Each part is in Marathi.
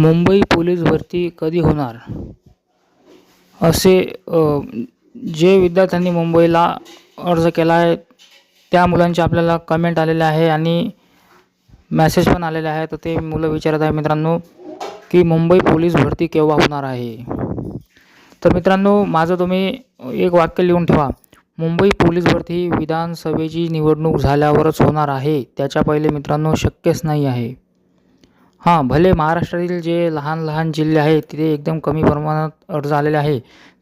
मुंबई पोलीस भरती कधी होणार? असे जे विद्यार्थ्यांनी मुंबईला अर्ज केला आहे त्या मुलांचे आपल्याला कमेंट आलेले आहे आणि मॅसेज पण आलेले आहे. तर ते मुलं विचारत आहे मित्रांनो की मुंबई पोलीस भरती केव्हा होणार आहे? तर मित्रांनो माझं तुम्ही एक वाक्य लिहून ठेवा. मुंबई पोलीस भरती ही विधानसभेची निवडणूक झाल्यावरच होणार आहे. त्याच्या पहिले मित्रांनो शक्यच नाही आहे. हां भले महाराष्ट्रातील जे लहान लहान जिल्हे आहेत तिथे एकदम कमी प्रमाणात अर्ज आलेले आहे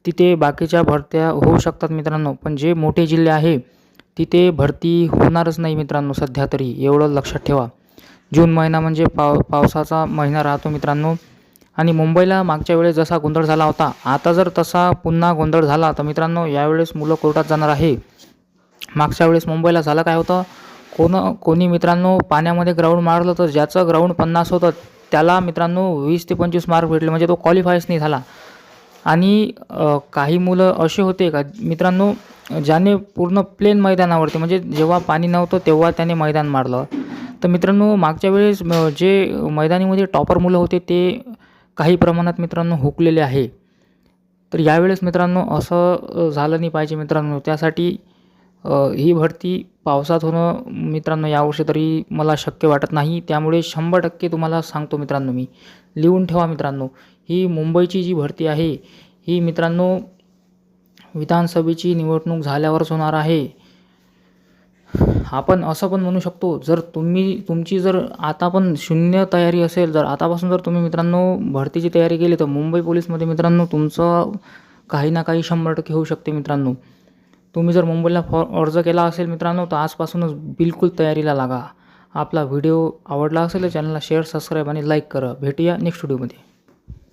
तिथे बाकीच्या भरत्या होऊ शकतात मित्रांनो पण जे मोठे जिल्हे आहे तिथे भरती होणारच नाही मित्रांनो सध्या तरी एवढं लक्षात ठेवा. जून महिना म्हणजे पाव पावसाचा महिना राहतो मित्रांनो. आणि मुंबईला मागच्या वेळेस जसा गोंधळ झाला होता आता जर तसा पुन्हा गोंधळ झाला तर मित्रांनो यावेळेस मुलं कोर्टात जाणार आहे. मागच्या वेळेस मुंबईला झालं काय होतं? कोण कोणी मित्रांनो पाण्यामध्ये ग्राउंड मारलं तर ज्याचं ग्राउंड पन्नास होतं त्याला मित्रांनो वीस ते पंचवीस मार्क भेटले. म्हणजे तो क्वालिफायच नाही झाला. आणि काही मुलं असे होते का मित्रांनो ज्याने पूर्ण प्लेन मैदानावरती म्हणजे जेव्हा पाणी नव्हतं तेव्हा त्याने मैदान मारलं. तर मित्रांनो मागच्या वेळेस जे मैदानीमध्ये टॉपर मुलं होते ते काही प्रमाणात मित्रांनो हुकलेले आहे. तर यावेळेस मित्रांनो असं झालं नाही पाहिजे मित्रांनो. त्यासाठी ही भरती पावसात होणं मित्रांनो यावर्षी तरी मला शक्य वाटत नाही. त्यामुळे शंभर टक्के तुम्हाला सांगतो मित्रांनो मी. लिहून ठेवा मित्रांनो. ही मुंबईची जी भरती आहे ही मित्रांनो विधानसभेची निवडणूक झाल्यावरच होणार आहे. आपण असं पण म्हणू शकतो जर तुम्ही तुमची जर आता पण शून्य तयारी असेल जर आतापासून जर तुम्ही मित्रांनो भरतीची तयारी केली तर मुंबई पोलीसमध्ये मित्रांनो तुमचं काही ना काही शंभर टक्के होऊ शकते मित्रांनो. तुम्ही जर मुंबईला फॉ अर्ज केला असेल मित्रांनो तर आजपासूनच बिलकुल तयारीला लागा. आपला व्हिडिओ आवडला असेल तर चॅनलला शेअर सबस्क्राईब आणि लाईक करा. भेटूया नेक्स्ट व्हिडिओमध्ये